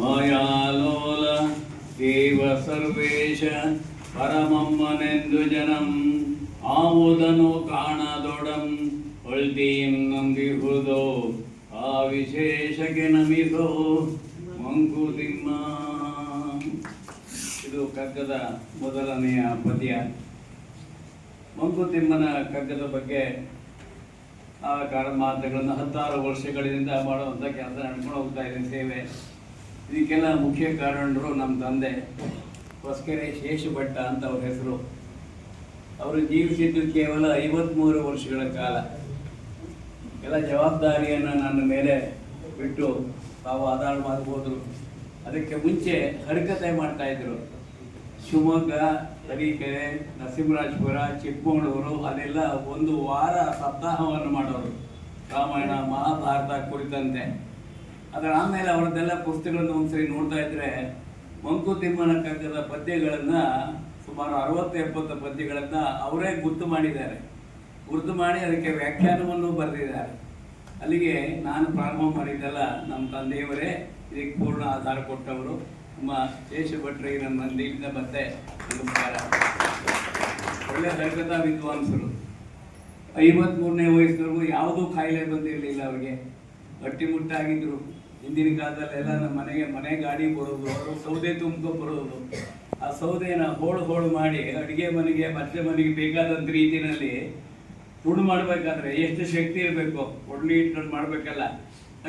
ಮಾಯಾಲೋಲ, ದೇವ ಸರ್ವೇಶ, ಪರಮಮ್ಮನೆಂದು ಜನಂ. ಆಮೋದನು ಕಾಣದೊಡಂ ಹೊಳ್ದೀಂ ನಂಬಿಹುದೋ ಆ ವಿಶೇಷಕ್ಕೆ ನಮಿಸೋ ಮಂಕುತಿಮ್ಮ. ಇದು ಕಗ್ಗದ ಮೊದಲನೆಯ ಪದ್ಯ. ಮಂಕುತಿಮ್ಮನ ಕಗ್ಗದ ಬಗ್ಗೆ ಆ ಕಾರ ಮಾತುಗಳನ್ನು ಹತ್ತಾರು ವರ್ಷಗಳಿಂದ ಮಾಡುವಂಥ ಕೆಲಸ ನಡ್ಕೊಂಡು ಹೋಗ್ತಾ ಇದೆ ಸೇವೆ. ಇದಕ್ಕೆಲ್ಲ ಮುಖ್ಯ ಕಾರಣರು ನಮ್ಮ ತಂದೆ ಹೊಸಕೆರೆ ಶೇಷ ಭಟ್ಟ ಅಂತ ಅವ್ರ ಹೆಸರು. ಅವರು ಜೀವಿಸಿದ್ದು ಕೇವಲ ಐವತ್ಮೂರು ವರ್ಷಗಳ ಕಾಲ. ಎಲ್ಲ ಜವಾಬ್ದಾರಿಯನ್ನು ನನ್ನ ಮೇಲೆ ಬಿಟ್ಟು ತಾವು ಆಧಾರ ಮಾಡ್ಬೋದು. ಅದಕ್ಕೆ ಮುಂಚೆ ಹರಕತೆ ಮಾಡ್ತಾಯಿದ್ರು ಶಿವಮೊಗ್ಗ, ತರೀಕೆರೆ, ನರಸಿಂಹರಾಜಪುರ, ಚಿಕ್ಕಮಗಳೂರು, ಅದೆಲ್ಲ ಒಂದು ವಾರ ಸಪ್ತಾಹವನ್ನು ಮಾಡೋರು. ರಾಮಾಯಣ, ಮಹಾಭಾರತ ಕುರಿತಂತೆ. ಅದರ ಆಮೇಲೆ ಅವರದ್ದೆಲ್ಲ ಪುಸ್ತಕಗಳನ್ನು ಒಂದ್ಸರಿ ನೋಡ್ತಾ ಇದ್ರೆ ಮಂಕುತಿಮ್ಮನ ಕಗ್ಗದ ಪದ್ಯಗಳನ್ನು ಸುಮಾರು ಅರವತ್ತು ಎಪ್ಪತ್ತು ಪದ್ಯಗಳನ್ನು ಅವರೇ ಗುರ್ತು ಮಾಡಿದ್ದಾರೆ. ಗುರ್ತು ಮಾಡಿ ಅದಕ್ಕೆ ವ್ಯಾಖ್ಯಾನವನ್ನು ಬರೆದಿದ್ದಾರೆ. ಅಲ್ಲಿಗೆ ನಾನು ಪ್ರಾರಂಭ ಮಾಡಿದ್ದೆಲ್ಲ ನಮ್ಮ ತಂದೆಯವರೇ, ಇದಕ್ಕೆ ಪೂರ್ಣ ಆಧಾರ ಕೊಟ್ಟವರು. ನಮ್ಮ ಶೇಷ ಭಟ್ರಿಗೆ ನನ್ನ ನೀಡಿದ ಮತ್ತೆ ನಮಸ್ಕಾರ. ಒಳ್ಳೆ ಹರಕತಾ ವಿದ್ವಾಂಸರು. ಐವತ್ಮೂರನೇ ವಯಸ್ಸಿನವರೆಗೂ ಯಾವುದೂ ಕಾಯಿಲೆ ಬಂದಿರಲಿಲ್ಲ ಅವರಿಗೆ. ಗಟ್ಟಿಮುಟ್ಟಾಗಿದ್ರು. ಹಿಂದಿನ ಕಾಲದಲ್ಲೆಲ್ಲ ನಮ್ಮ ಮನೆಗೆ ಮನೆ ಗಾಡಿ ಬರೋದು ಅವರು ಸೌದೆ ತುಂಬ್ಕೊ ಬರೋದು. ಆ ಸೌದೆನ ಹೋಳು ಹೋಳು ಮಾಡಿ ಅಡುಗೆ ಮನೆಗೆ ಮತ್ತೆ ಮನೆಗೆ ಬೇಕಾದಂಥ ರೀತಿಯಲ್ಲಿ ತುಡು ಮಾಡಬೇಕಾದ್ರೆ ಎಷ್ಟು ಶಕ್ತಿ ಇರಬೇಕು? ಒಡ್ಲಿ ಇಟ್ಟು ಮಾಡಬೇಕಲ್ಲ.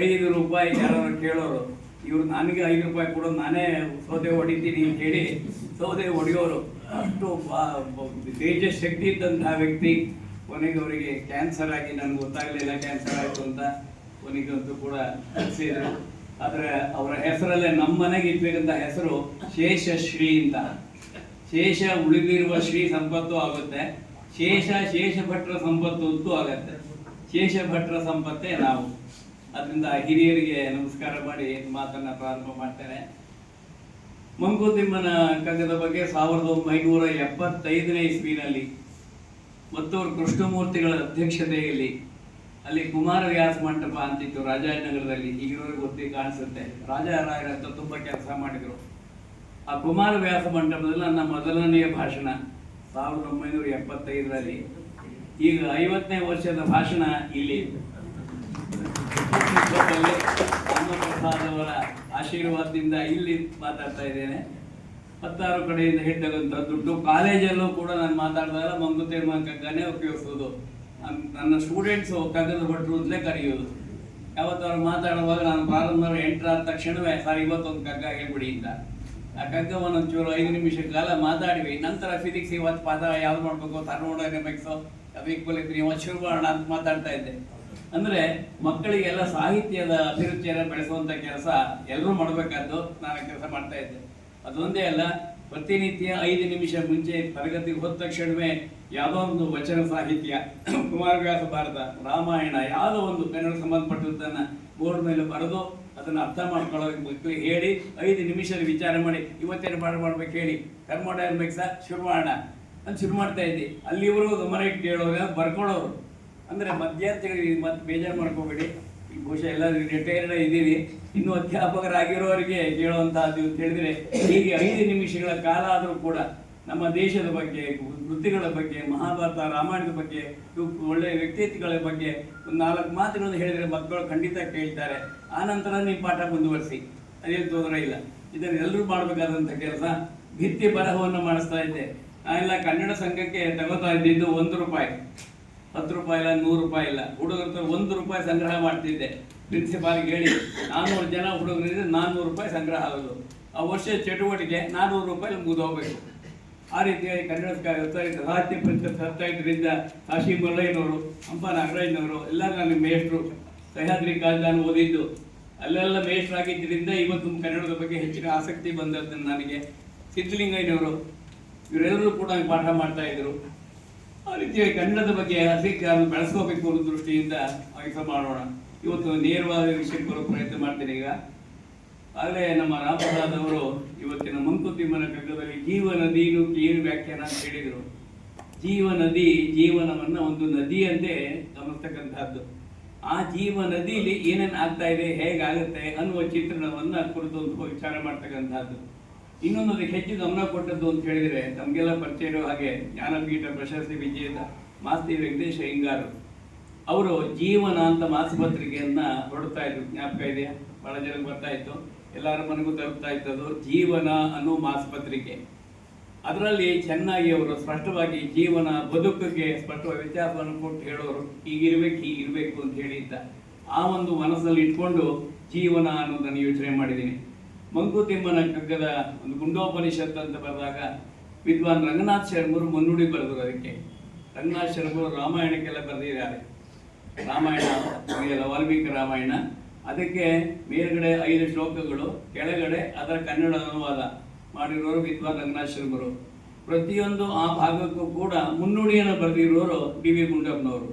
ಐದು ರೂಪಾಯಿ ಯಾರು ಕೇಳೋರು, ಇವ್ರು ನನಗೆ ಐದು ರೂಪಾಯಿ ಕೊಡೋದು ನಾನೇ ಸೌದೆ ಹೊಡಿತೀನಿ ಅಂತ ಹೇಳಿ ಸೌದೆ ಹೊಡೆಯೋರು. ಅಷ್ಟು ತೇಜ ಶಕ್ತಿ ಇದ್ದಂತಹ ವ್ಯಕ್ತಿ ಕೊನೆಗೆ ಅವರಿಗೆ ಕ್ಯಾನ್ಸರ್ ಆಗಿ, ನನಗೆ ಗೊತ್ತಾಗಲಿಲ್ಲ ಕ್ಯಾನ್ಸರ್ ಆಯಿತು ಅಂತ. ಕೊನೆಗಂತೂ ಕೂಡ ಹಚ್ಚಿದ್ರು ಆದರೆ ಅವರ ಹೆಸರಲ್ಲೇ ನಮ್ಮ ಮನೆಗೆ ಇಟ್ಬೇಕಂತ ಹೆಸರು ಶೇಷಶ್ರೀ ಅಂತ. ಶೇಷ ಉಳಿದಿರುವ ಶ್ರೀ ಸಂಪತ್ತು ಆಗುತ್ತೆ. ಶೇಷ ಶೇಷ ಭಟ್ರ ಸಂಪತ್ತು ಅಂತೂ ಆಗತ್ತೆ. ಶೇಷ ಭಟ್ರ ಸಂಪತ್ತೇ ನಾವು. ಅದರಿಂದ ಹಿರಿಯರಿಗೆ ನಮಸ್ಕಾರ ಮಾಡಿ ಮಾತನ್ನ ಪ್ರಾರಂಭ ಮಾಡ್ತೇನೆ. ಮಂಕುತಿಮ್ಮನ ಕಗ್ಗದ ಬಗ್ಗೆ ಸಾವಿರದ ಒಂಬೈನೂರ ಎಪ್ಪತ್ತೈದನೇ ಇಸ್ವಿನಲ್ಲಿ ಮತ್ತೂರು ಕೃಷ್ಣಮೂರ್ತಿಗಳ ಅಧ್ಯಕ್ಷತೆಯಲ್ಲಿ ಅಲ್ಲಿ ಕುಮಾರವ್ಯಾಸ ಮಂಟಪ ಅಂತಿತ್ತು ರಾಜಾಜಿನಗರದಲ್ಲಿ, ಈಗಿರೋರಿಗೆ ಗೊತ್ತಿ ಕಾಣಿಸುತ್ತೆ. ರಾಜಾರಾಯರ ಅಂತ ತುಂಬ ಕೆಲಸ ಮಾಡಿದರು. ಆ ಕುಮಾರವ್ಯಾಸ ಮಂಟಪದಲ್ಲಿ ನನ್ನ ಮೊದಲನೆಯ ಭಾಷಣ, ಸಾವಿರದ ಒಂಬೈನೂರ ಎಪ್ಪತ್ತೈದರಲ್ಲಿ. ಈಗ ಐವತ್ತನೇ ವರ್ಷದ ಭಾಷಣ ಇಲ್ಲಿ. ರಾಮಪ್ರಸಾದ್ ಅವರ ಆಶೀರ್ವಾದದಿಂದ ಇಲ್ಲಿ ಮಾತಾಡ್ತಾ ಇದ್ದೇನೆ. ಹತ್ತಾರು ಕಡೆಯಿಂದ ಹಿಡಿದಂಥ ದುಡ್ಡು ಕಾಲೇಜಲ್ಲೂ ಕೂಡ ನಾನು ಮಾತಾಡಿದಾಗ ಮಂಗುತಿಮ್ಮ ಕಗ್ಗನೇ ಉಪಯೋಗಿಸೋದು. ನನ್ನ ಸ್ಟೂಡೆಂಟ್ಸು ಕಗ್ಗದ ಭಟ್ರು ಅಂತಲೇ ಕರೆಯೋದು. ಯಾವತ್ತಾರು ಮಾತಾಡುವಾಗ ನಾನು ಪ್ರಾರಂಭ ಆದ ತಕ್ಷಣವೇ, ಸರ್, ಇವತ್ತೊಂದು ಕಗ್ಗ ಹೇಳ್ಬಿಡಿ ಅಂತ. ಆ ಕಗ್ಗವನ್ನು ಒಂಚೂರು ಐದು ನಿಮಿಷ ಕಾಲ ಮಾತಾಡಿವಿ ನಂತರ ಫಿಸಿಕ್ಸ್ ಇವತ್ತು ಪಾಠ ಯಾವ್ದು ಮಾಡಬೇಕು ಥರ್ಮೋಡೈನಮಿಕ್ಸು ಅದು ಈಕ್ವಲ್ ಇತ್ತು ಇವತ್ತು ಶುರು ಮಾಡೋಣ ಅಂತ ಮಾತಾಡ್ತಾ ಇದ್ದೆ. ಅಂದ್ರೆ ಮಕ್ಕಳಿಗೆಲ್ಲ ಸಾಹಿತ್ಯದ ಅಭಿರುಚಿಯನ್ನು ಬೆಳೆಸುವಂಥ ಕೆಲಸ ಎಲ್ಲರೂ ಮಾಡಬೇಕಾದ್ದು ನಾನು ಕೆಲಸ ಮಾಡ್ತಾ ಇದ್ದೆ. ಅದೊಂದೇ ಅಲ್ಲ, ಪ್ರತಿನಿತ್ಯ ಐದು ನಿಮಿಷ ಮುಂಚೆ ತರಗತಿಗೆ ಹೋದ ತಕ್ಷಣವೇ ಯಾವುದೋ ಒಂದು ವಚನ ಸಾಹಿತ್ಯ, ಕುಮಾರವ್ಯಾಸ ಭಾರತ, ರಾಮಾಯಣ, ಯಾವುದೋ ಒಂದು ಕನ್ನಡ ಸಂಬಂಧಪಟ್ಟದ್ದನ್ನ ಬೋರ್ಡ್ ಮೇಲೆ ಬರೆದು ಅದನ್ನ ಅರ್ಥ ಮಾಡ್ಕೊಳ್ಳೋಕೆ ಹೇಳಿ, ಐದು ನಿಮಿಷದಲ್ಲಿ ವಿಚಾರ ಮಾಡಿ, ಇವತ್ತೇನು ಪಾಠ ಮಾಡ್ಬೇಕು ಹೇಳಿ. ಥರ್ಮೋಡೈನಮಿಕ್ಸ ಶುರು ಮಾಡೋಣ ಅಂತ ಶುರು ಮಾಡ್ತಾ ಇದ್ದೆ. ಅಲ್ಲಿವರು ಗಮನ ಇಟ್ಟು ಕೇಳೋರು ಬರ್ಕೊಳ್ಳೋರು. ಅಂದ್ರೆ ಮಧ್ಯಾರ್ಥಿಗಳು ಮತ್ತೆ ಬೇಜಾರು ಮಾಡ್ಕೋಬೇಡಿ. ಬಹುಶಃ ಎಲ್ಲ ರಿಟೈರ್ಡ್ ಇದ್ದೀವಿ ಇನ್ನು ಅಧ್ಯಾಪಕರಾಗಿರೋರಿಗೆ ಕೇಳುವಂತಹದ್ದು ಅಂತ ಹೇಳಿದ್ರೆ, ಹೀಗೆ ಐದು ನಿಮಿಷಗಳ ಕಾಲ ಆದರೂ ಕೂಡ ನಮ್ಮ ದೇಶದ ಬಗ್ಗೆ, ವೃತ್ತಿಗಳ ಬಗ್ಗೆ, ಮಹಾಭಾರತ, ರಾಮಾಯಣದ ಬಗ್ಗೆ ಒಳ್ಳೆಯ ವ್ಯಕ್ತಿತ್ವಗಳ ಬಗ್ಗೆ ಒಂದು ನಾಲ್ಕು ಮಾತುಗಳನ್ನು ಹೇಳಿದರೆ ಮಕ್ಕಳು ಖಂಡಿತ ಕೇಳ್ತಾರೆ. ಆ ನಂತರ ನೀವು ಪಾಠ ಮುಂದುವರಿಸಿ. ಅದೇನು ತೊಂದರೆ ಇಲ್ಲ. ಇದನ್ನು ಎಲ್ಲರೂ ಮಾಡಬೇಕಾದಂಥ ಕೆಲಸ. ಭಿತ್ತಿ ಬರಹವನ್ನು ಮಾಡಿಸ್ತಾ ಇದ್ದೆ. ನಾನೆಲ್ಲ ಕನ್ನಡ ಸಂಘಕ್ಕೆ ತಗೋತಾ ಇದ್ದಿದ್ದು ಒಂದು ರೂಪಾಯಿ. ಹತ್ತು ರೂಪಾಯಿ ಇಲ್ಲ, ನೂರು ರೂಪಾಯಿ ಇಲ್ಲ. ಹುಡುಗರ ಒಂದು ರೂಪಾಯಿ ಸಂಗ್ರಹ ಮಾಡ್ತಿದ್ದೆ. ಪ್ರಿನ್ಸಿಪಾಲ್ಗೆ ಹೇಳಿ ನಾನ್ನೂರು ಜನ ಹುಡುಗರಿಂದ ನಾನ್ನೂರು ರೂಪಾಯಿ ಸಂಗ್ರಹ ಆಗೋದು. ಆ ವರ್ಷದ ಚಟುವಟಿಕೆ ನಾನ್ನೂರು ರೂಪಾಯಿ ಮುಗಿದು ಹೋಗ್ಬೇಕು ಆ ರೀತಿಯಾಗಿ ಕನ್ನಡ ಸಾಹಿತ್ಯ ಪರಿಷತ್ ಸಾಹಿತ್ಯದಿಂದ ಕಾಶಿ ಮಲ್ಲಯ್ಯನವರು ಹಂಪ ನಾಗರಾಜ್ನವರು ಎಲ್ಲ ನನ್ನ ಮೇಷ್ಟ್ರು. ಸಹ್ಯಾದ್ರಿ ಕಾಲೇಜ್ ನಾನು ಓದಿದ್ದು. ಅಲ್ಲೆಲ್ಲ ಮೇಷ್ಟ್ರಾಗಿದ್ದರಿಂದ ಇವತ್ತು ಕನ್ನಡದ ಬಗ್ಗೆ ಹೆಚ್ಚಿನ ಆಸಕ್ತಿ ಬಂದದ್ದು ನನಗೆ. ಸಿದ್ಧಲಿಂಗಯ್ಯನವರು, ಇವರೆಲ್ಲರೂ ಕೂಡ ಪಾಠ ಮಾಡ್ತಾ ಇದ್ರು ಆ ರೀತಿಯಾಗಿ ಕನ್ನಡದ ಬಗ್ಗೆ ಅದನ್ನು ಬೆಳೆಸ್ಕೋಬೇಕು ಅನ್ನೋ ದೃಷ್ಟಿಯಿಂದ ಕೆಲಸ ಮಾಡೋಣ. ಇವತ್ತು ನೇರವಾದ ವಿಷಯಕ್ಕೆ ಬರೋ ಪ್ರಯತ್ನ ಮಾಡ್ತೀನಿ ಈಗ. ಆಗಲೇ ನಮ್ಮ ರಾಮಪ್ರಸಾದ್ ಅವರು ಇವತ್ತಿನ ಮಂಕುತಿಮ್ಮನ ಕಗ್ಗದಲ್ಲಿ ಜೀವ ನದಿನೂ ಏನು ವ್ಯಾಖ್ಯಾನ ಅಂತ ಹೇಳಿದರು. ಜೀವ ನದಿ ಜೀವನವನ್ನ ಒಂದು ನದಿಯಂತೆ ಗಮನಿಸ್ತಕ್ಕಂಥದ್ದು. ಆ ಜೀವ ನದಿಯಲ್ಲಿ ಏನೇನು ಆಗ್ತಾ ಇದೆ, ಹೇಗಾಗುತ್ತೆ ಅನ್ನುವ ಚಿತ್ರಣವನ್ನ ಕುರಿತು ಒಂದು ವಿಚಾರ ಮಾಡ್ತಕ್ಕಂಥದ್ದು. ಇನ್ನೊಂದು ಹೆಚ್ಚು ಗಮನ ಕೊಟ್ಟದ್ದು ಅಂತ ಹೇಳಿದ್ರೆ ನಮಗೆಲ್ಲ ಪರಿಚಯ ಇರೋ ಹಾಗೆ ಜ್ಞಾನಪೀಠ ಪ್ರಶಸ್ತಿ ವಿಜೇತ ಮಾಸ್ತಿ ವೆಂಕಟೇಶ ಹಿಂಗಾರು ಅವರು ಜೀವನ ಅಂತ ಮಾಸಪತ್ರಿಕೆಯನ್ನ ಹೊರಡ್ತಾ ಇದ್ರು. ಜ್ಞಾಪಕ ಇದೆಯಾ? ಬಹಳ ಜನಕ್ಕೆ ಬರ್ತಾ ಇತ್ತು. ಎಲ್ಲರ ಮನೆಗೂ ತಲುಪ್ತಾ ಇದ್ದದ್ದು ಜೀವನ ಅನ್ನೋ ಮಾಸಪತ್ರಿಕೆ ಅದರಲ್ಲಿ ಚೆನ್ನಾಗಿ ಅವರು ಸ್ಪಷ್ಟವಾಗಿ ಜೀವನ ಬದುಕಿಗೆ ಸ್ಪಷ್ಟವಾಗಿ ವ್ಯತ್ಯಾಸವನ್ನು ಕೊಟ್ಟು ಹೇಳೋರು ಹೀಗಿರ್ಬೇಕು ಹೀಗಿರ್ಬೇಕು ಅಂತ ಹೇಳಿದ್ದ ಆ ಒಂದು ಮನಸ್ಸಲ್ಲಿ ಇಟ್ಕೊಂಡು ಜೀವನ ಅನ್ನೋದನ್ನು ಯೋಚನೆ ಮಾಡಿದ್ದೀನಿ. ಮಂಕುತಿಮ್ಮನ ಕಗ್ಗದ ಒಂದು ಗುಂಡೋಪನಿಷತ್ ಅಂತ ಬರೆದಾಗ, ವಿದ್ವಾನ್ ರಂಗನಾಥ್ ಶರ್ಮರು ಮುನ್ನುಡಿ ಬರೆದರು ಅದಕ್ಕೆ. ರಂಗನಾಥ್ ಶರ್ಮರು ರಾಮಾಯಣಕ್ಕೆಲ್ಲ ಬರೆದಿದ್ದಾರೆ. ರಾಮಾಯಣ ವಾಲ್ಮೀಕಿ ರಾಮಾಯಣ ಅದಕ್ಕೆ ಮೇಲ್ಗಡೆ ಐದು ಶ್ಲೋಕಗಳು, ಕೆಳಗಡೆ ಅದರ ಕನ್ನಡ ಅನುವಾದ ಮಾಡಿರೋರು ವಿದ್ವಾನ್ ರಂಗನಾಶ್ರಮರು ಶರ್ಮರು ಪ್ರತಿಯೊಂದು ಆ ಭಾಗಕ್ಕೂ ಕೂಡ ಮುನ್ನುಡಿಯನ್ನು ಬರೆದಿರೋರು ಡಿ ವಿ ಗುಂಡಪ್ಪನವರು.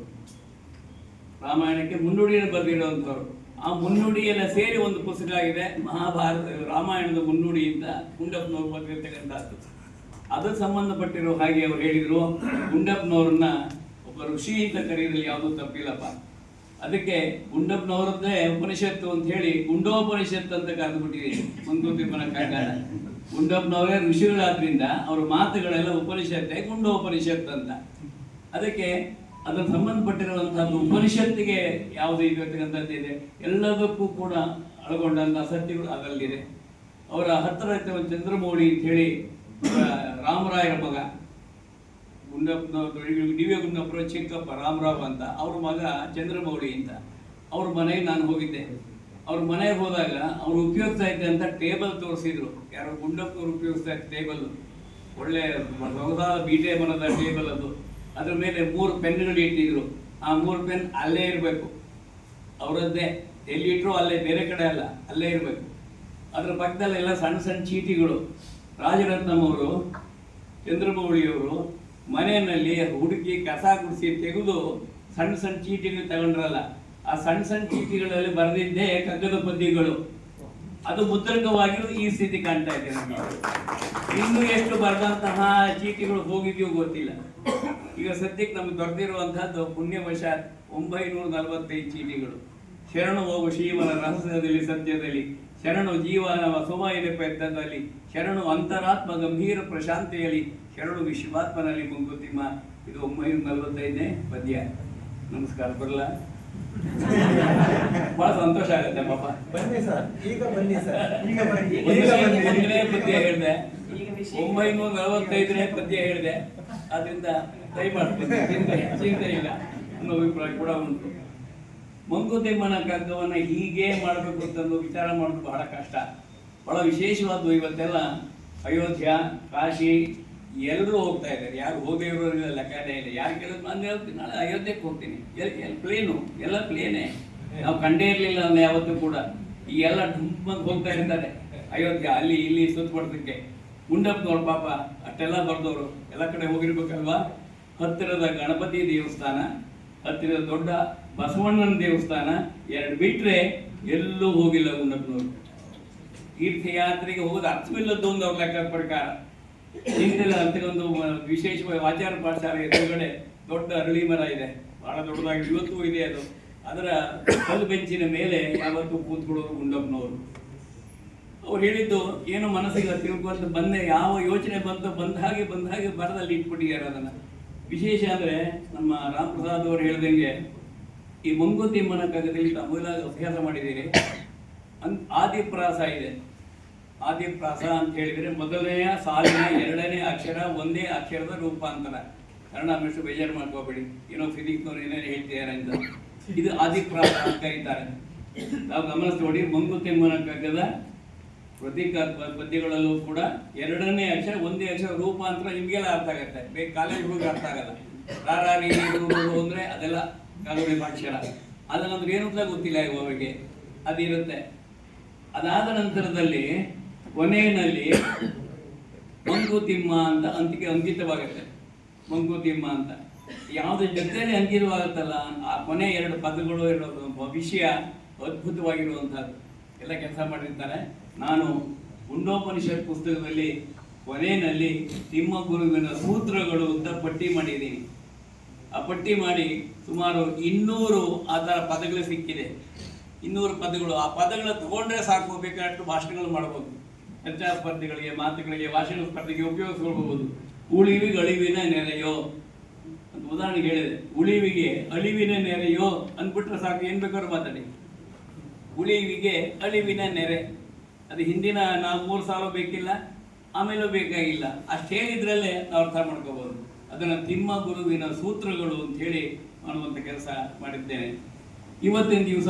ರಾಮಾಯಣಕ್ಕೆ ಮುನ್ನುಡಿಯನ್ನು ಬರೆದಿರುವಂಥವ್ರು ಆ ಮುನ್ನುಡಿಯೆಲ್ಲ ಸೇರಿ ಒಂದು ಪುಸ್ತಕ ಆಗಿದೆ, ಮಹಾಭಾರತ, ರಾಮಾಯಣದ ಮುನ್ನುಡಿಯಿಂದ ಗುಂಡಪ್ಪನವರು ಬರೆದಿರ್ತಕ್ಕಂಥದ್ದು. ಅದಕ್ಕೆ ಸಂಬಂಧಪಟ್ಟಿರೋ ಹಾಗೆ ಅವ್ರು ಹೇಳಿದ್ರು. ಗುಂಡಪ್ಪನವ್ರನ್ನ ಒಬ್ಬ ಋಷಿ ಅಂತ ಯಾವುದೂ ತಪ್ಪಿಲ್ಲಪ್ಪ. ಅದಕ್ಕೆ ಗುಂಡಪ್ಪನವರದ್ದೇ ಉಪನಿಷತ್ತು ಅಂತ ಹೇಳಿ ಗುಂಡೋಪನಿಷತ್ತು ಅಂತ ಕರೆದುಬಿಟ್ಟಿದೆ. ಮಂಕುತಿಮ್ಮನ ಕಾಂಡ ಗುಂಡಪ್ಪನವರೇ ಋಷಿಗಳಾದ್ರಿಂದ ಅವ್ರ ಮಾತುಗಳೆಲ್ಲ ಉಪನಿಷತ್ತೆ, ಗುಂಡೋಪನಿಷತ್ತು ಅಂತ. ಅದಕ್ಕೆ ಅದರ ಸಂಬಂಧಪಟ್ಟಿರುವಂತಹದ್ದು ಉಪನಿಷತ್ತಿಗೆ ಯಾವುದು ಇರತಕ್ಕಂಥದ್ದು ಇದೆ. ಎಲ್ಲದಕ್ಕೂ ಕೂಡ ಒಳಗೊಂಡಂತಹ ಸತ್ಯಗಳು ಅದರಲ್ಲಿದೆ. ಅವರ ಹತ್ತಿರ ಚಂದ್ರಮೌಳಿ ಅಂತ ಹೇಳಿ ರಾಮರಾಯರ ಮಗ. ಗುಂಡಪ್ಪನವರು ನೀವೇ ಗುಂಡಪ್ಪರ ಚಿಕ್ಕಪ್ಪ, ರಾಮರಾವ್ ಅಂತ, ಅವ್ರ ಮಗ ಚಂದ್ರಮೌಳಿ ಅಂತ, ಅವ್ರ ಮನೆಗೆ ನಾನು ಹೋಗಿದ್ದೆ. ಅವ್ರ ಮನೆಗೆ ಹೋದಾಗ ಅವ್ರು ಉಪಯೋಗಿಸ್ತಾ ಇದ್ದೆ ಅಂತ ಟೇಬಲ್ ತೋರಿಸಿದ್ರು. ಯಾರೋ ಗುಂಡಪ್ಪನವ್ರು ಉಪಯೋಗಿಸ್ತಾ ಇದ್ದ ಟೇಬಲ್. ಒಳ್ಳೆ ಹೊಸದಾದ ಬೀಟೆ ಮರದ ಟೇಬಲ್ ಅದು. ಅದ್ರ ಮೇಲೆ ಮೂರು ಪೆನ್ಗಳು ಇಟ್ಟಿದ್ರು. ಆ ಮೂರು ಪೆನ್ ಅಲ್ಲೇ ಇರಬೇಕು. ಅವರದ್ದೇ. ಎಲ್ಲಿ ಇಟ್ಟರು ಅಲ್ಲೇ, ಬೇರೆ ಕಡೆ ಅಲ್ಲ, ಅಲ್ಲೇ ಇರಬೇಕು. ಅದ್ರ ಪಕ್ಕದಲ್ಲೆಲ್ಲ ಸಣ್ಣ ಸಣ್ಣ ಚೀಟಿಗಳು. ರಾಜರತ್ನಂ ಅವರು, ಚಂದ್ರಮೌಳಿಯವರು ಮನೆಯಲ್ಲಿ ಹುಡುಕಿ ಕಸ ಗುಡಿಸಿ ತೆಗೆದು ಸಣ್ಣ ಸಣ್ಣ ಚೀಟಿನ ತಗೊಂಡ್ರಲ್ಲ, ಆ ಸಣ್ಣ ಸಣ್ಣ ಚೀಟಿಗಳಲ್ಲಿ ಬರೆದಿದ್ದೇ ಕಗ್ಗದ ಪದ್ಯಗಳು. ಅದು ಮುದ್ರಕವಾಗಿರೋ ಈ ಸ್ಥಿತಿ ಕಾಣ್ತಾ ಇದೆ ನಮಗೆ. ಇನ್ನು ಎಷ್ಟು ಬರೆದಂತಹ ಚೀಟಿಗಳು ಹೋಗಿದೆಯೋ ಗೊತ್ತಿಲ್ಲ. ಈಗ ಸದ್ಯಕ್ಕೆ ನಮ್ಗೆ ದೊರೆತಿರುವಂತಹದ್ದು ಪುಣ್ಯವಶಾತ್ ಒಂಬೈನೂರ ನಲವತ್ತೈದು ಚೀಟಿಗಳು. ಶರಣು ಹೋಗು ಶ್ರೀಮನ ರಹಸ್ಯದಲ್ಲಿ, ಸತ್ಯದಲ್ಲಿ. ಶರಣು ಜೀವನ ಸುಮಾಯಿನ ಪೆದ್ದದಲ್ಲಿ. ಶರಣು ಅಂತರಾತ್ಮ ಗಂಭೀರ ಪ್ರಶಾಂತಿಯಲ್ಲಿ. ಶರಣು ವಿಶ್ವಾತ್ಮನಲ್ಲಿ ಮುಂಗುತಿಮ್ಮ. ಇದು ಒಂಬೈನೂರ ನಲವತ್ತೈದನೇ ಪದ್ಯ. ನಮಸ್ಕಾರ ಬರಲ್ಲ ಬಹಳ ಸಂತೋಷ ಆಗುತ್ತೆ ಪಾಪ ಬನ್ನಿ ಸರ್ ಈಗ ಬನ್ನಿ ಸರ್ ಈಗ ಬನ್ನಿ. ಒಂದನೇ ಈಗ ಬನ್ನಿ. ಒಂದನೇ ಪದ್ಯ ಹೇಳಿದೆ. ಒಂಬೈನೂರ ನಲವತ್ತೈದನೇ ಪದ್ಯ ಹೇಳಿದೆ. ಅದರಿಂದ ದಯಮಾಡ್ತೀನಿ ಮಾಡ್ತೀನಿ. ಚಿಂತೆ ಇಲ್ಲ. ಅನ್ನೋ ಅಭಿಪ್ರಾಯ ಕೂಡ ಉಂಟು. ಮಂಕುತಿಮ್ಮನ ಕಗ್ಗವನ್ನ ಹೀಗೆ ಮಾಡಬೇಕು ಅಂತಂದು ವಿಚಾರ ಮಾಡೋದು ಬಹಳ ಕಷ್ಟ. ಬಹಳ ವಿಶೇಷವಾದ್ದು ಇವತ್ತೆಲ್ಲ ಅಯೋಧ್ಯ ಕಾಶಿ ಎಲ್ಲರೂ ಹೋಗ್ತಾ ಇದ್ದಾರೆ. ಯಾರು ಹೋಗದೇ ಇರೋರಿಲ್ಲ ಲೆಕ್ಕನೇ ಇಲ್ಲ. ಯಾರು ಕೇಳಿದ್ರು ನಾನು ಹೇಳ್ತೀನಿ ನಾಳೆ ಅಯೋಧ್ಯಕ್ಕೆ ಹೋಗ್ತೀನಿ ಎಲ್ಲಿ ಪ್ಲೇನು ಎಲ್ಲ ಪ್ಲೇನೇ ನಾವು ಕಂಡೇ ಇರಲಿಲ್ಲ ಅವನ್ನ ಯಾವತ್ತೂ ಕೂಡ. ಈ ಎಲ್ಲ ಡುಮ್ಮಂತ ಹೋಗ್ತಾ ಇರ್ತಾರೆ. ಅಯೋಧ್ಯೆ, ಅಲ್ಲಿ ಇಲ್ಲಿ ಸುತ್ತಪಡ್ದಕ್ಕೆ ನೋಡ್ ಪಾಪ, ಅಷ್ಟೆಲ್ಲ ಬರ್ದವರು. ಎಲ್ಲ ಕಡೆ ಹೋಗಿರ್ಬೇಕಲ್ವಾ? ಹತ್ತಿರದ ಗಣಪತಿ ದೇವಸ್ಥಾನ, ಹತ್ತಿರದ ದೊಡ್ಡ ಬಸವಣ್ಣನ ದೇವಸ್ಥಾನ. ಎರಡು ಬಿಟ್ರೆ ಎಲ್ಲೂ ಹೋಗಿಲ್ಲ ಗುಂಡಪ್ಪನವರು. ತೀರ್ಥಯಾತ್ರೆಗೆ ಹೋಗೋದು ಅರ್ಥವಿಲ್ಲದ್ದು ಒಂದು ಅವ್ರ ಲೆಕ್ಕ ಪ್ರಕಾರ. ಅಂತ ಒಂದು ವಿಶೇಷವಾಗಿ ಆಚಾರ ಪಾಠಶಾಲೆ ಎದುರುಗಡೆ ದೊಡ್ಡ ಅರಳಿ ಮರ ಇದೆ. ಬಹಳ ದೊಡ್ಡದಾಗಿ ಇವತ್ತು ಇದೆ ಅದು. ಅದರ ಕಲ್ಲು ಬೆಂಚಿನ ಮೇಲೆ ಯಾವತ್ತೂ ಕೂತ್ಕೊಳ್ಳೋರು ಗುಂಡಪ್ಪನವರು. ಅವ್ರು ಹೇಳಿದ್ದು, ಏನು ಮನಸ್ಸಿಗೆ ತಿಳ್ಕೊಂತ ಬಂದೆ. ಯಾವ ಯೋಚನೆ ಬಂತು ಬಂದ ಹಾಗೆ ಬಂದ ಹಾಗೆ ಬರದಲ್ಲಿ ಇಟ್ಬಿಟ್ಟಿದ್ದಾರೆ ಅದನ್ನ. ವಿಶೇಷ ಅಂದ್ರೆ ನಮ್ಮ ರಾಮ್ ಪ್ರಸಾದ್ ಅವರು ಹೇಳ್ದಂಗೆ, ಈ ಮಂಗುತಿಮ್ಮನ ಕಗದಲ್ಲಿ ತಮಿಳ ಅಭ್ಯಾಸ ಮಾಡಿದ್ದೀರಿ. ಅನ್, ಆದಿಪ್ರಾಸ ಇದೆ. ಆದಿಪ್ರಾಸ ಅಂತ ಹೇಳಿದ್ರೆ ಮೊದಲನೆಯ ಸಾಲಿನ ಎರಡನೇ ಅಕ್ಷರ ಒಂದೇ ಅಕ್ಷರದ ರೂಪಾಂತರ. ಕನ್ನಡ ಮಿಶ್ರ ಬೇಜಾರು ಮಾಡ್ಕೋಬೇಡಿ. ಏನೋ ಫಿಸಿಕ್ಸ್ನವ್ರು ಏನೇನು ಹೇಳ್ತಿದ್ದಾರೆ ಅಂತ. ಇದು ಆದಿಪ್ರಾಸ ಅಂತ ಕರೀತಾರೆ. ನಾವು ಗಮನಿಸಿ ನೋಡಿ ಮಂಗುತಿಮ್ಮನ ಕಗ್ಗದ ಪ್ರತೀಕ ಪದ್ಯಗಳಲ್ಲೂ ಕೂಡ ಎರಡನೇ ಅಕ್ಷರ ಒಂದೇ ಅಕ್ಷರ ರೂಪಾಂತರ ನಿಮಗೆಲ್ಲ ಅರ್ಥ ಆಗುತ್ತೆ. ಬೇಗ ಕಾಲೇಜ್ ಹೋಗಿ ಅರ್ಥ ಆಗಲ್ಲ. ರಾರಾರಿ ಅಂದ್ರೆ ಅದೆಲ್ಲ ಕಾಲೋಡಿ ಅಕ್ಷರ ಅದನ್ನಂದ್ರೆ ಏನು ಅಂತ ಗೊತ್ತಿಲ್ಲ ಇವಾಗ ಅದಿರುತ್ತೆ. ಅದಾದ ನಂತರದಲ್ಲಿ ಕೊನೆಯಲ್ಲಿ ಮಂಕುತಿಮ್ಮ ಅಂತ ಅಂತಿಕೆ ಅಂಕಿತವಾಗುತ್ತೆ. ಮಂಕುತಿಮ್ಮ ಅಂತ. ಯಾವುದು ಜೊತೆಯಲ್ಲಿ ಅಂಕಿತವಾಗುತ್ತಲ್ಲ, ಆ ಕೊನೆ ಎರಡು ಪದಗಳು ಇರೋದು ಭವಿಷ್ಯ ಅದ್ಭುತವಾಗಿರುವಂಥದ್ದು. ಎಲ್ಲ ಕೆಲಸ ಮಾಡಿರ್ತಾರೆ. ನಾನು ಗುಂಡೋಪನಿಷತ್ ಪುಸ್ತಕದಲ್ಲಿ ಕೊನೆಯಲ್ಲಿ ತಿಮ್ಮ ಗುರುವಿನ ಸೂತ್ರಗಳು ಅಂತ ಪಟ್ಟಿ ಮಾಡಿದ್ದೀನಿ. ಆ ಪಟ್ಟಿ ಮಾಡಿ ಸುಮಾರು ಇನ್ನೂರು ಆ ಥರ ಪದಗಳು ಸಿಕ್ಕಿದೆ. ಇನ್ನೂರು ಪದಗಳು. ಆ ಪದಗಳು ತಗೊಂಡ್ರೆ ಸಾಕು, ಬೇಕಾದಷ್ಟು ಭಾಷಣಗಳು ಮಾಡ್ಬೋದು. ಚರ್ಚಾ ಸ್ಪರ್ಧೆಗಳಿಗೆ, ಮಾತುಗಳಿಗೆ, ಭಾಷಣ ಸ್ಪರ್ಧೆಗೆ ಉಪಯೋಗಿಸ್ಕೊಳ್ಬಹುದು. ಉಳಿವಿಗಳಿವಿನ ನೆರೆಯೋ. ಅಂತ ಉದಾಹರಣೆಗೆ ಹೇಳಿದೆ. ಉಳಿವಿಗೆ ಅಳಿವಿನ ನೆರೆಯೋ ಅಂದ್ಬಿಟ್ರೆ ಸಾಕು, ಏನು ಬೇಕಾದ್ರೂ ಮಾತಾಡಿ. ಉಳಿವಿಗೆ ಅಳಿವಿನ ನೆರೆ. ಅದು ಹಿಂದಿನ ನಾವು ಮೂರು ಸಾವಿರ ಬೇಕಿಲ್ಲ, ಆಮೇಲೂ ಬೇಕಾಗಿಲ್ಲ. ಅಷ್ಟು ಹೇಳಿದ್ರಲ್ಲೇ ನಾವು ಅರ್ಥ ಮಾಡ್ಕೋಬಹುದು ಅದನ್ನು ತಿಮ್ಮ ಗುರುವಿನ ಸೂತ್ರಗಳು ಅಂತ ಹೇಳಿ ಅನ್ನುವಂಥ ಕೆಲಸ ಮಾಡಿದ್ದೇನೆ. ಇವತ್ತಿನ ದಿವಸ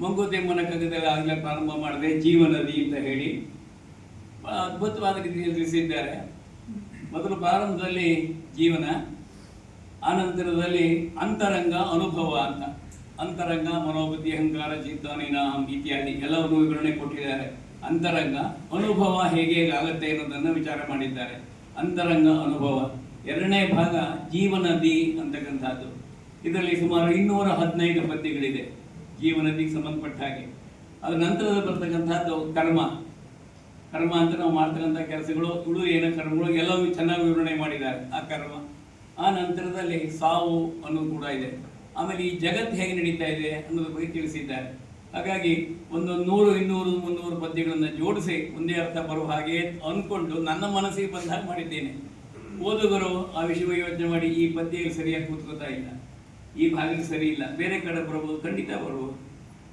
ಮಂಗೋತೆಮ್ಮನ ಕಗ್ಗದಲ್ಲಿ ಆಗಲೇ ಪ್ರಾರಂಭ ಮಾಡಿದೆ, ಜೀವನದಿ ಅಂತ ಹೇಳಿ. ಅದ್ಭುತವಾದ ರೀತಿಯಲ್ಲಿ ತಿಳಿಸಿದ್ದಾರೆ. ಮೊದಲು ಪ್ರಾರಂಭದಲ್ಲಿ ಜೀವನ, ಆನಂತರದಲ್ಲಿ ಅಂತರಂಗ, ಅನುಭವ ಅಂತ. ಅಂತರಂಗ, ಮನೋಬುದ್ಧಿ, ಅಹಂಕಾರ ಚಿಂತನಿನಾಹಂ ಇತ್ಯಾದಿ ಎಲ್ಲವನ್ನು ವಿವರಣೆ ಕೊಟ್ಟಿದ್ದಾರೆ. ಅಂತರಂಗ, ಅನುಭವ ಹೇಗೆ ಆಗುತ್ತೆ ಅನ್ನೋದನ್ನು ವಿಚಾರ ಮಾಡಿದ್ದಾರೆ. ಅಂತರಂಗ, ಅನುಭವ ಎರಡನೇ ಭಾಗ ಜೀವನದಿ ಅಂತಕ್ಕಂಥದ್ದು. ಇದರಲ್ಲಿ ಸುಮಾರು ಇನ್ನೂರ ಹದಿನೈದು ಪದ್ಯಗಳಿದೆ ಜೀವನದಿಗೆ ಸಂಬಂಧಪಟ್ಟ ಹಾಗೆ. ಅದರ ನಂತರದಲ್ಲಿ ಬರ್ತಕ್ಕಂಥದ್ದು ಕರ್ಮ. ಕರ್ಮ ಅಂತ ನಾವು ಮಾಡ್ತಕ್ಕಂಥ ಕೆಲಸಗಳು, ತುಳು ಏನ ಕರ್ಮಗಳು ಎಲ್ಲವೂ ಚೆನ್ನಾಗಿ ವಿವರಣೆ ಮಾಡಿದ್ದಾರೆ ಆ ಕರ್ಮ. ಆ ನಂತರದಲ್ಲಿ ಸಾವು ಅನ್ನೋದು ಕೂಡ ಇದೆ. ಆಮೇಲೆ ಈ ಜಗತ್ತು ಹೇಗೆ ನಡೀತಾ ಇದೆ ಅನ್ನೋದ್ರ ಬಗ್ಗೆ ತಿಳಿಸಿದ್ದಾರೆ. ಹಾಗಾಗಿ ಒಂದು ನೂರು, ಇನ್ನೂರು, ಮುನ್ನೂರು ಪದ್ಯಗಳನ್ನು ಜೋಡಿಸಿ ಒಂದೇ ಅರ್ಥ ಬರುವ ಹಾಗೆ ಅಂದ್ಕೊಂಡು ನನ್ನ ಮನಸ್ಸಿಗೆ ಬಂದ ಹಾಗೆ ಮಾಡಿದ್ದೇನೆ. ಓದುಗರು ಆ ವಿಷಯ ಯೋಚನೆ ಮಾಡಿ, ಈ ಪದ್ಯ ಸರಿಯಾಗಿ ಕೂತ್ಕೋತಾ ಇಲ್ಲ. ಈ ಭಾಗಕ್ಕೆ ಸರಿ ಇಲ್ಲ. ಬೇರೆ ಕಡೆ ಬರ್ಬೋದು ಖಂಡಿತ ಬರ್ಬೋದು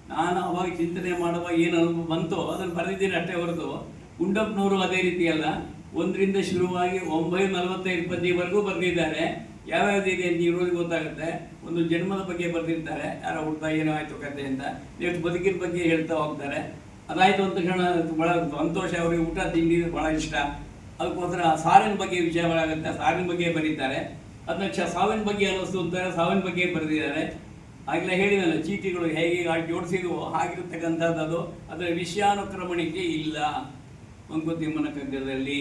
ನಾನು ಅವಾಗ ಚಿಂತನೆ ಮಾಡುವ ಏನು ಅನುಭವ ಬಂತೋ ಅದನ್ನು ಬರೆದಿದ್ದೀನಿ ಅಷ್ಟೇ ಹೊರತು. ಗುಂಡಪ್ಪನವರು ಅದೇ ರೀತಿ ಅಲ್ಲ. ಒಂದರಿಂದ ಶುರುವಾಗಿ ಒಂಬೈನೂರ ನಲವತ್ತೈದು ಪದ್ಯವರೆಗೂ ಬರೆದಿದ್ದಾರೆ. ಯಾವ್ಯಾವ್ದು ಇದೆ ಅಂತ ಇರೋದು ಗೊತ್ತಾಗುತ್ತೆ. ಒಂದು ಜನ್ಮದ ಬಗ್ಗೆ ಬರೆದಿರ್ತಾರೆ. ಯಾರೋ ಹುಡ್ತಾ ಏನೋ ಆಯಿತು ಕತೆ ಅಂತ. ನೆಕ್ಸ್ಟ್ ಬದುಕಿನ ಬಗ್ಗೆ ಹೇಳ್ತಾ ಹೋಗ್ತಾರೆ. ಅದಾಯ್ತು ಅಂತ ಕ್ಷಣ ಬಹಳ ಸಂತೋಷ. ಅವರಿಗೆ ಊಟ, ತಿಂಡಿ ಬಹಳ ಇಷ್ಟ. ಅದಕ್ಕೋಸ್ಕರ ಸಾರಿನ ಬಗ್ಗೆ ವಿಷಯಗಳಾಗುತ್ತೆ ಸಾರಿನ ಬಗ್ಗೆ ಬರೀತಾರೆ. ಅದನ್ನ ಸಾವಿನ ಬಗ್ಗೆ ಅನ್ನಿಸ್ತು ಅಂತಾರೆ. ಸಾವಿನ ಬಗ್ಗೆ ಬರೆದಿದ್ದಾರೆ. ಆಗಲೇ ಹೇಳಿದಲ್ಲ ಚೀಟಿಗಳು ಹೇಗೆ ಜೋಡಿಸಿದ್ವು, ಹಾಗಿರ್ತಕ್ಕಂಥದ್ದು ಅದು. ಅದರ ವಿಷಯಾನುಕ್ರಮಣಿಕೆ ಇಲ್ಲ. ಮಂಕುತಿಮ್ಮನ ಕಗ್ಗದಲ್ಲಿ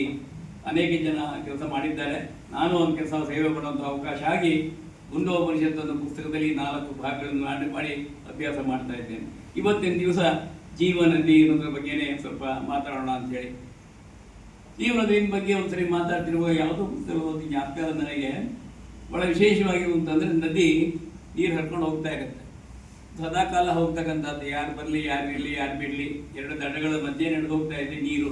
ಅನೇಕ ಜನ ಕೆಲಸ ಮಾಡಿದ್ದಾರೆ. ನಾನು ಒಂದು ಕೆಲಸ ಸೇವೆ ಮಾಡುವಂಥ ಅವಕಾಶ ಆಗಿ ಗುಂಡೋ ಪರಿಷತ್ ಒಂದು ಪುಸ್ತಕದಲ್ಲಿ ನಾಲ್ಕು ಭಾಗಗಳನ್ನು ಮಾಡಿ ಅಭ್ಯಾಸ ಮಾಡ್ತಾ ಇದ್ದೇನೆ. ಇವತ್ತಿನ ದಿವಸ ಜೀವನದಿ ಅನ್ನೋದ್ರ ಬಗ್ಗೆನೇ ಸ್ವಲ್ಪ ಮಾತಾಡೋಣ ಅಂತೇಳಿ ಜೀವನದ ಬಗ್ಗೆ ಒಂದ್ಸರಿ ಮಾತಾಡ್ತಿರುವ ಯಾವುದೋ ಪುಸ್ತಕ ಒಂದು ಜ್ಞಾಪಕ ನನಗೆ ಬಹಳ ವಿಶೇಷವಾಗಿ ಅಂತಂದ್ರೆ ನದಿ, ನೀರು ಹರ್ಕೊಂಡು ಹೋಗ್ತಾ ಇರುತ್ತೆ. ಸದಾಕಾಲ ಹೋಗ್ತಕ್ಕಂಥದ್ದು. ಯಾರು ಬರಲಿ, ಯಾರು ಇರಲಿ, ಯಾರು ಬಿಡಲಿ, ಎರಡು ದಡಗಳ ಮಧ್ಯೆ ನಡೆದು ಹೋಗ್ತಾ ಇದೆ ನೀರು.